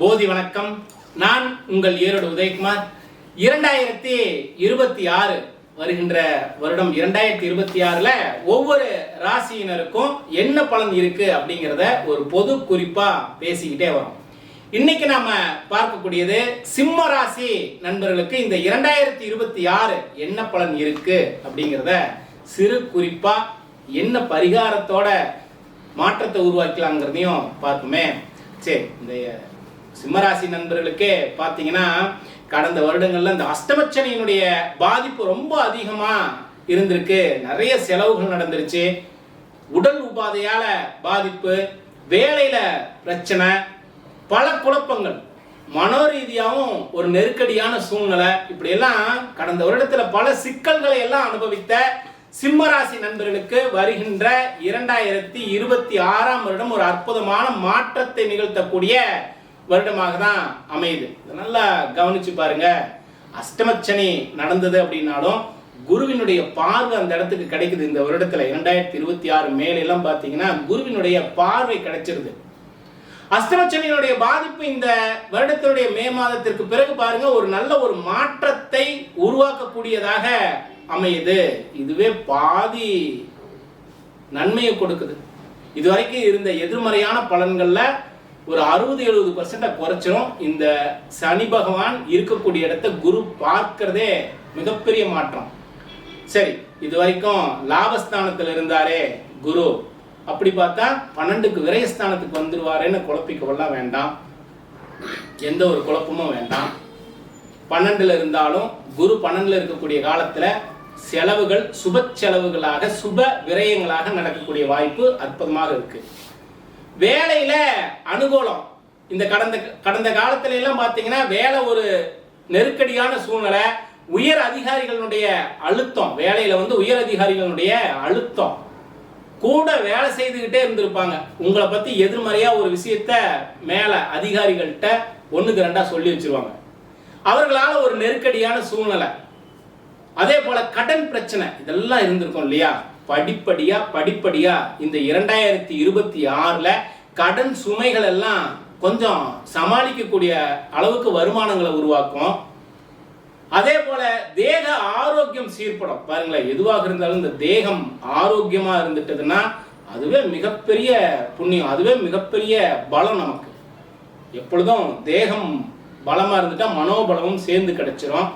போதி வணக்கம். நான் உங்கள் ஈரோடு உதயகுமார். இரண்டாயிரத்தி இருபத்தி ஆறு வருகின்ற வருடம் இரண்டாயிரத்தி இருபத்தி ஆறுல ஒவ்வொரு ராசியினருக்கும் என்ன பலன் இருக்கு அப்படிங்கிறத ஒரு பொது குறிப்பா பேசிக்கிட்டே வரும். இன்னைக்கு நாம பார்க்கக்கூடியது சிம்ம ராசி நண்பர்களுக்கு இந்த இரண்டாயிரத்தி இருபத்தி ஆறு என்ன பலன் இருக்கு அப்படிங்கிறத சிறு குறிப்பா என்ன பரிகாரத்தோட மாற்றத்தை உருவாக்கலாங்கிறதையும் பார்க்குமே சரி இந்த சிம்மராசி நண்பர்களுக்கே பார்த்தீங்கன்னா கடந்த வருடங்களில் இந்த அஷ்டமச்சனியினுடைய பாதிப்பு ரொம்ப அதிகமாக இருந்திருக்கு. நிறைய செலவுகள் நடந்துருச்சு. உடல் உபாதையால் பாதிப்பு வேலையில் பிரச்சனை பல குழப்பங்கள். மனோரீதியாகவும் ஒரு நெருக்கடியான சூழ்நிலை. இப்படியெல்லாம் கடந்த வருடத்தில் பல சிக்கல்களை எல்லாம் அனுபவித்த சிம்மராசி நண்பர்களுக்கு வருகின்ற இரண்டாயிரத்தி இருபத்தி ஆறாம் வருடம் ஒரு அற்புதமான மாற்றத்தை நிகழ்த்தக்கூடிய வருடமாக தான் அமையுது. இதை நல்லா கவனிச்சு பாருங்க. அஷ்டமச்சனி நடந்தது அப்படின்னாலும் குருவினுடைய பார்வை அந்த இடத்துக்கு கிடைக்குது. இந்த வருடத்துல இரண்டாயிரத்தி இருபத்தி ஆறு மேலெல்லாம் பார்த்தீங்கன்னா குருவினுடைய பார்வை கிடைச்சிருது. அஷ்டமச்சனியினுடைய பாதிப்பு இந்த வருடத்தினுடைய மே மாதத்திற்கு பிறகு பாருங்க ஒரு நல்ல ஒரு மாற்றத்தை உருவாக்கக்கூடியதாக அமையுது. இதுவே பாதி நன்மையை கொடுக்குது. இதுவரைக்கும் இருந்த எதிர்மறையான பலன்கள்ல ஒரு அறுபது எழுபது பர்சன்டை குறைச்சிரும். இந்த சனி பகவான் இருக்கக்கூடிய இடத்த குரு பார்க்கறதே மிகப்பெரிய மாற்றம். சரி இது வரைக்கும் லாபஸ்தானத்தில் இருந்தாரே குரு. அப்படி பார்த்தா பன்னெண்டுக்கு விரயஸ்தானத்துக்கு வந்துருவாரேன்னு குழப்பிக்கவெல்லாம் வேண்டாம். எந்த ஒரு குழப்பமும் வேண்டாம். பன்னெண்டுல இருந்தாலும் குரு பன்னெண்டுல இருக்கக்கூடிய காலத்துல செலவுகள் சுப செலவுகளாக சுப விரயங்களாக நடக்கக்கூடிய வாய்ப்பு அற்புதமாக இருக்குது வேலையில அனுகூலம். இந்த கடந்த கடந்த காலத்துல எல்லாம் பாத்தீங்கன்னா வேலை ஒரு நெருக்கடியான சூழ்நிலை. உயர் அதிகாரிகளுடைய அழுத்தம் வேலையில வந்து உயர் அதிகாரிகளுடைய அழுத்தம். கூட வேலை செய்துக்கிட்டே இருந்திருப்பாங்க. உங்களை பத்தி எதிர்மறையா ஒரு விஷயத்த மேல அதிகாரிகள்கிட்ட ஒண்ணுக்கு ரெண்டா சொல்லி வச்சிருவாங்க. அவர்களால ஒரு நெருக்கடியான சூழ்நிலை. அதே போல கடன் பிரச்சனை இதெல்லாம் இருந்திருக்கும் இல்லையா? படிப்படியா படிப்படியா இந்த இரண்டாயிரத்தி இருபத்தி ஆறுல கடன் சுமைகள் எல்லாம் கொஞ்சம் சமாளிக்கக்கூடிய அளவுக்கு வருமானங்களை உருவாக்கும். அதே போல தேக ஆரோக்கியம் சீர்படும். பாருங்களேன் எதுவாக இருந்தாலும் இந்த தேகம் ஆரோக்கியமா இருந்துட்டதுன்னா அதுவே மிகப்பெரிய புண்ணியம் அதுவே மிகப்பெரிய பலம் நமக்கு. எப்பொழுதும் தேகம் பலமா இருந்துட்டா மனோபலமும் சேர்ந்து கிடைச்சிரும்.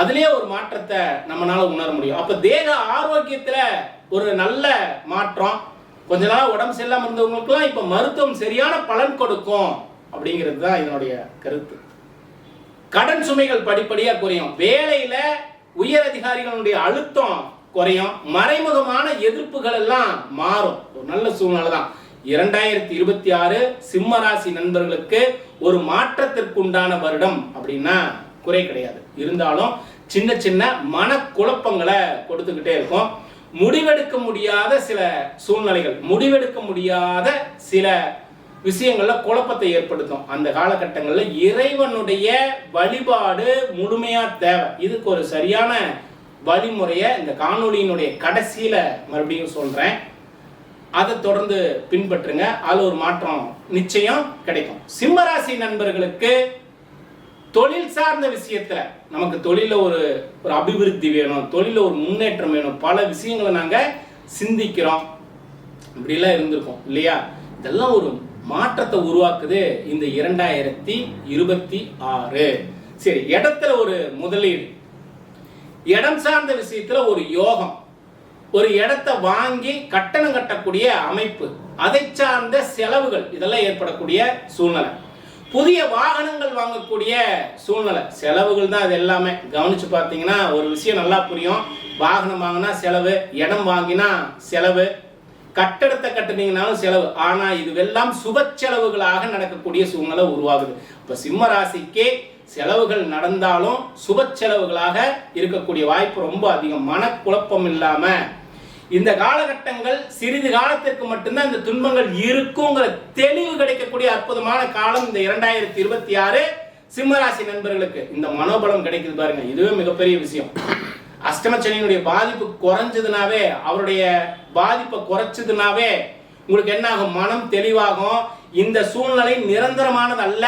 அதுலேயே ஒரு மாற்றத்தை நம்மளால உணர முடியும். அப்ப தேக ஆரோக்கியத்துல ஒரு நல்ல மாற்றம் கொஞ்ச நாள் உடம்பு சரியில்லாம இருந்தவங்களுக்குலாம் இப்ப மருத்துவம் சரியான பலன் கொடுக்கும் அப்படிங்கிறது தான் இதனுடைய கருத்து. கடன் சுமைகள் படிப்படியாக குறையும். வேலையில உயர் அதிகாரிகளுடைய அழுத்தம் குறையும். மறைமுகமான எதிர்ப்புகள் எல்லாம் மாறும். ஒரு நல்ல சூழ்நிலை தான். இரண்டாயிரத்தி இருபத்தி ஆறு சிம்ம ராசி நண்பர்களுக்கு ஒரு மாற்றத்திற்குண்டான வருடம் அப்படின்னா குறை கிடையாது. இருந்தாலும் சின்ன சின்ன மனக்குழப்பங்களை கொடுத்துக்கிட்டே இருக்கும். முடிவெடுக்க முடியாத சில சூழ்நிலைகள் முடிவெடுக்க முடியாத சில விஷயங்களில் குழப்பத்தை ஏற்படுத்தும். அந்த காலகட்டங்களில் இறைவனுடைய வழிபாடு முழுமையாக தேவை. இதுக்கு ஒரு சரியான வழிமுறையை இந்த காணொலியினுடைய கடைசியில் மறுபடியும் சொல்கிறேன் அதை தொடர்ந்து பின்பற்றுங்க. அதில் ஒரு மாற்றம் நிச்சயம் கிடைக்கும். சிம்மராசி நண்பர்களுக்கு தொழில் சார்ந்த விஷயத்துல நமக்கு தொழில ஒரு ஒரு அபிவிருத்தி வேணும் தொழில ஒரு முன்னேற்றம் வேணும். பல விஷயங்களை நாங்க சிந்திக்கிறோம். இப்படிலாம் இருந்திருக்கோம் இல்லையா? இதெல்லாம் ஒரு மாற்றத்தை உருவாக்குது இந்த இரண்டாயிரத்தி இருபத்தி ஆறு. சரி இடத்துல ஒரு முதலீடு. இடம் சார்ந்த விஷயத்துல ஒரு யோகம். ஒரு இடத்தை வாங்கி கட்டணம் கட்டக்கூடிய அமைப்பு. அதை சார்ந்த செலவுகள். இதெல்லாம் ஏற்படக்கூடிய சூழ்நிலை. புதிய வாகனங்கள் வாங்கக்கூடிய சூழ்நிலை. செலவுகள் தான் அது எல்லாமே. கவனிச்சு பார்த்தீங்கன்னா ஒரு விஷயம் நல்லா புரியும். வாகனம் வாங்கினா செலவு இடம் வாங்கினா செலவு கட்டடத்தை கட்டுனீங்கனாலும் செலவு. ஆனா இதுவெல்லாம் சுப செலவுகளாக நடக்கக்கூடிய சூழ்நிலை உருவாகுது. இப்ப சிம்மராசிக்கே செலவுகள் நடந்தாலும் சுப செலவுகளாக இருக்கக்கூடிய வாய்ப்பு ரொம்ப அதிகம். மனக்குழப்பம் இல்லாமல் இந்த காலகட்டங்கள் சிறிது காலத்திற்கு மட்டும்தான் இந்த துன்பங்கள் இருக்குங்கிற தெளிவு கிடைக்கக்கூடிய அற்புதமான காலம் இந்த இரண்டாயிரத்தி இருபத்தி ஆறு சிம்மராசி நண்பர்களுக்கு. இந்த மனோபலம் கிடைக்குது பாருங்க. இதுவே மிகப்பெரிய விஷயம். அஷ்டமச்சனியினுடைய பாதிப்பு குறைஞ்சதுனாவே அவருடைய பாதிப்பை குறைச்சதுனாவே உங்களுக்கு என்ன ஆகும் மனம் தெளிவாகும். இந்த சூழ்நிலை நிரந்தரமானது அல்ல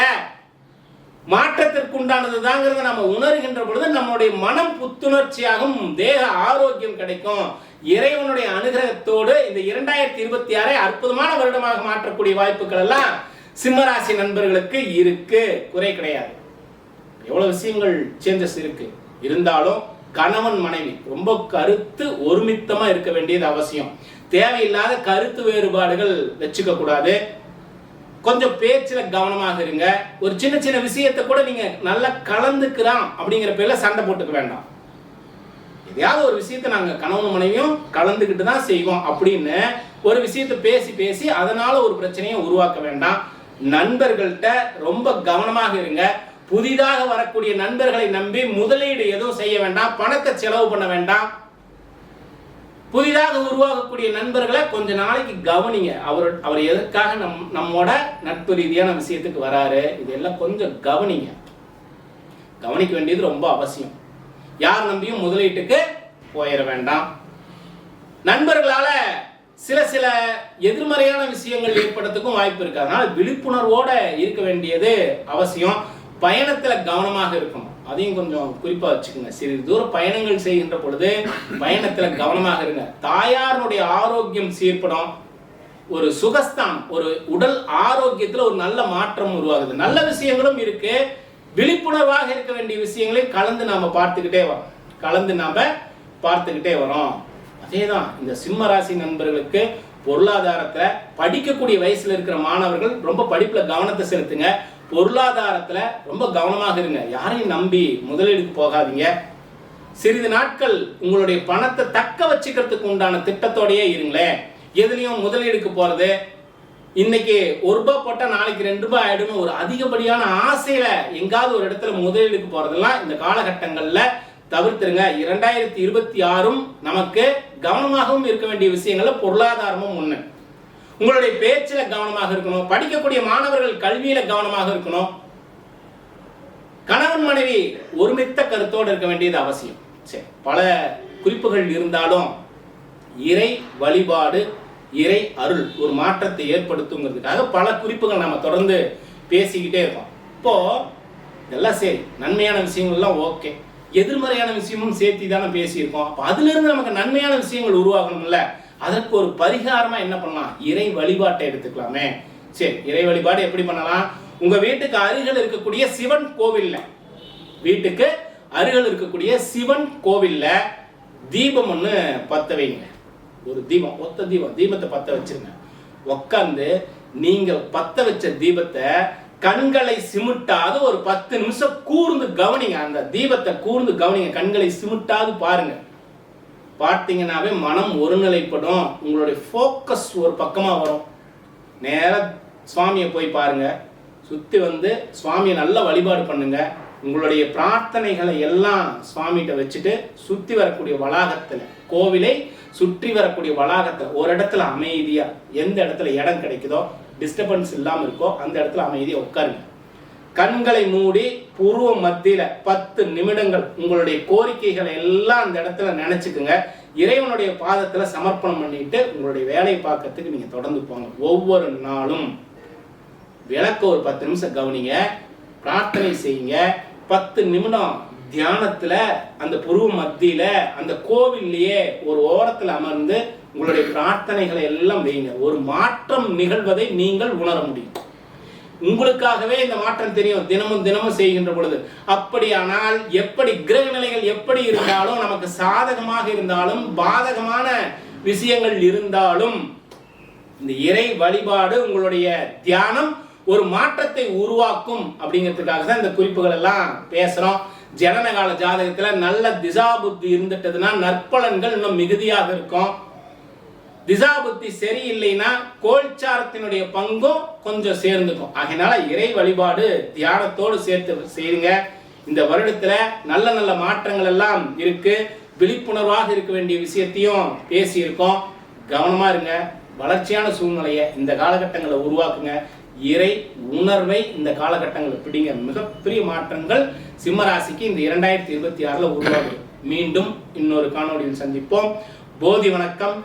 மாற்றத்திற்குண்டானது தாங்கிறத நம்ம உணர்கின்ற பொழுது நம்முடைய மனம் புத்துணர்ச்சியாகும் தேக ஆரோக்கியம் கிடைக்கும். இறைவனுடைய அனுகிரகத்தோடு இந்த இரண்டாயிரத்தி இருபத்தி ஆறை அற்புதமான வருடமாக மாற்றக்கூடிய வாய்ப்புகள் எல்லாம் சிம்மராசி நண்பர்களுக்கு இருக்கு. குறை கிடையாது. எவ்வளவு விஷயங்கள் சேஞ்சஸ் இருக்கு. இருந்தாலும் கணவன் மனைவி ரொம்ப கருத்து ஒருமித்தமா இருக்க வேண்டியது அவசியம். தேவையில்லாத கருத்து வேறுபாடுகள் வச்சுக்க கூடாது கொஞ்சம் பேச்சில் கவனமாக இருங்க. ஒரு சின்ன சின்ன விஷயத்தை கூட நீங்க நல்லா கலந்துக்கிறான் அப்படிங்கிற பேர்ல சண்டை போட்டுக்க வேண்டாம். எதையாவது ஒரு விஷயத்தை நாங்க கணவன் மனைவியும் கலந்துக்கிட்டு தான் செய்வோம் அப்படின்னு ஒரு விஷயத்தை பேசி பேசி அதனால ஒரு பிரச்சனையை உருவாக்க வேண்டாம். நண்பர்கள்ட்ட ரொம்ப கவனமாக இருங்க. புதிதாக வரக்கூடிய நண்பர்களை நம்பி முதலீடு எதுவும் செய்ய வேண்டாம். பணத்தை செலவு பண்ண வேண்டாம். புதிதாக உருவாகக்கூடிய நண்பர்களை கொஞ்ச நாளைக்கு கவனிங்க. அவர் அவர் எதற்காக நம் நம்மோட நட்பு ரீதியான விஷயத்துக்கு வராரு? இதெல்லாம் கொஞ்சம் கவனிங்க. கவனிக்க வேண்டியது ரொம்ப அவசியம். யார் நம்பியும் முதலீட்டுக்கு போயிட வேண்டாம். நண்பர்களால சில சில எதிர்மறையான விஷயங்கள் ஏற்படுறதுக்கும் வாய்ப்பு இருக்கு. அதனால விழிப்புணர்வோட இருக்க வேண்டியது அவசியம். பயணத்துல கவனமாக இருக்கணும். அதையும் கொஞ்சம் குறிப்பாக வச்சுக்கோங்க. சிறிது தூர பயணங்கள் செய்கின்ற பொழுது பயணத்தில் கவனமாக இருங்க. தாயாருடைய ஆரோக்கியம் சீர்படும். ஒரு சுகஸ்தானம் ஒரு உடல் ஆரோக்கியத்தில் ஒரு நல்ல மாற்றம் உருவாகுது. நல்ல விஷயங்களும் இருக்கு. விழிப்புணர்வாக இருக்க வேண்டிய விஷயங்களை கலந்து நாம பார்த்துக்கிட்டே வரோம் கலந்து நாம பார்த்துக்கிட்டே வரோம். அதேதான் இந்த சிம்ம ராசி நண்பர்களுக்கு பொருளாதாரத்தை படிக்கக்கூடிய வயசுல இருக்கிற மாணவர்கள் ரொம்ப படிப்புல கவனத்தை செலுத்துங்க. பொருளாதாரத்தில் ரொம்ப கவனமாக இருங்க. யாரையும் நம்பி முதலீடுக்கு போகாதீங்க. சிறிது நாட்கள் உங்களுடைய பணத்தை தக்க வச்சுக்கிறதுக்கு உண்டான திட்டத்தோடயே இருங்களேன். எதுலேயும் முதலீடுக்கு போகிறது இன்னைக்கு ஒரு ரூபாய் போட்டால் நாளைக்கு ரெண்டு ரூபாய் ஆகிடும்னு ஒரு அதிகப்படியான ஆசையில் எங்காவது ஒரு இடத்துல முதலீடுக்கு போகிறதெல்லாம் இந்த காலகட்டங்களில் தவிர்த்துருங்க. இரண்டாயிரத்தி இருபத்தி ஆறும் நமக்கு கவனமாகவும் இருக்க வேண்டிய விஷயங்களில் பொருளாதாரமும் ஒன்று உங்களுடைய பேச்சில் கவனமாக இருக்கணும். படிக்கக்கூடிய மாணவர்கள் கல்வியில கவனமாக இருக்கணும். கணவன் மனைவி ஒருமித்த கருத்தோடு இருக்க வேண்டியது அவசியம். சரி பல குறிப்புகள் இருந்தாலும் இறை வழிபாடு இறை அருள் ஒரு மாற்றத்தை ஏற்படுத்துங்கிறதுக்காக பல குறிப்புகள் நம்ம தொடர்ந்து பேசிக்கிட்டே இருக்கோம். இப்போ இதெல்லாம் சரி நன்மையான விஷயங்கள்லாம் ஓகே. எதிர்மறையான விஷயமும் சேர்த்து தானே பேசியிருக்கோம். அப்போ அதுலேருந்து நமக்கு நன்மையான விஷயங்கள் உருவாகணும்ல. அதற்கு ஒரு பரிகாரமா என்ன பண்ணலாம்? இறை வழிபாட்டை எடுத்துக்கலாமே. சரி இறை வழிபாடு எப்படி பண்ணலாம்? உங்க வீட்டுக்கு அருகில் இருக்கக்கூடிய சிவன் கோவில்ல. வீட்டுக்கு அருகில் இருக்கக்கூடிய சிவன் கோவில்ல தீபம் ஒன்று பத்த வைங்க. ஒரு தீபம் ஒத்த தீபம் தீபத்தை பத்த வச்சிருங்க. உட்காந்து நீங்கள் பத்த வச்ச தீபத்தை கண்களை சிமிட்டாது ஒரு பத்து நிமிஷம் கூர்ந்து கவனிங்க. அந்த தீபத்தை கூர்ந்து கவனிங்க. கண்களை சிமிட்டாது பாருங்க. பார்த்தீங்கன்னாவே மனம் ஒருநிலைப்படும். உங்களுடைய ஃபோக்கஸ் ஒரு பக்கமாக வரும். நேராக சுவாமியை போய் பாருங்கள் சுற்றி வந்து சுவாமியை நல்ல வழிபாடு பண்ணுங்கள் உங்களுடைய பிரார்த்தனைகளை எல்லாம் சுவாமிகிட்ட வச்சுட்டு சுற்றி வரக்கூடிய வளாகத்தில் கோவிலை சுற்றி வரக்கூடிய வளாகத்தில் ஒரு இடத்துல அமைதியாக எந்த இடத்துல இடம் கிடைக்குதோ டிஸ்டர்பன்ஸ் இல்லாமல் இருக்கோ அந்த இடத்துல அமைதியாக உட்காருங்க. கண்களை மூடி புருவ மத்தியில பத்து நிமிடங்கள் உங்களுடைய கோரிக்கைகளை எல்லாம் அந்த இடத்துல நினைச்சுக்குங்க. இறைவனுடைய பாதத்துல சமர்ப்பணம் பண்ணிட்டு உங்களுடைய வேலையை பார்க்கறதுக்கு நீங்க தொடர்ந்து போங்க. ஒவ்வொரு நாளும் விளக்க ஒரு பத்து நிமிஷம் கவனிங்க. பிரார்த்தனை செய்யுங்க. பத்து நிமிடம் தியானத்துல அந்த புருவ மத்தியில அந்த கோவில்லையே ஒரு ஓரத்துல அமர்ந்து உங்களுடைய பிரார்த்தனைகளை எல்லாம் வைங்க. ஒரு மாற்றம் நிகழ்வதை நீங்கள் உணர முடியும். உங்களுக்காகவே இந்த மாற்றம் தெரியும். தினமும் தினமும் செய்கின்ற பொழுது. அப்படியானால் எப்படி கிரக நிலைகள் எப்படி இருந்தாலும் நமக்கு சாதகமாக இருந்தாலும் பாதகமான விஷயங்கள் இருந்தாலும் இந்த இறை வழிபாடு உங்களுடைய தியானம் ஒரு மாற்றத்தை உருவாக்கும் அப்படிங்கிறதுக்காக தான் இந்த குறிப்புகள் எல்லாம் பேசுறோம். ஜனனகால ஜாதகத்துல நல்ல திசா புத்தி இருந்துட்டதுன்னா நற்பலன்கள் இன்னும் மிகுதியாக இருக்கும். திசாபுத்தி சரியில்லைன்னா கோல்சாரத்தினுடைய பங்கும் கொஞ்சம் சேர்ந்துக்கும். அதனால இறை வழிபாடு தியானத்தோடு சேர்த்து செய்யுங்க. இந்த வருடத்துல நல்ல நல்ல மாற்றங்கள் எல்லாம் இருக்கு. விழிப்புணர்வாக இருக்க வேண்டிய விஷயத்தையும் பேசியிருக்கோம். கவனமா இருங்க. வளர்ச்சியான சூழ்நிலையை இந்த காலகட்டங்களை உருவாக்குங்க. இறை உணர்வை இந்த காலகட்டங்களை பிடிங்க. மிகப்பெரிய மாற்றங்கள் சிம்மராசிக்கு இந்த இரண்டாயிரத்தி இருபத்தி ஆறுல உருவாகும் மீண்டும் இன்னொரு காணொலியில் சந்திப்போம். போதி வணக்கம்.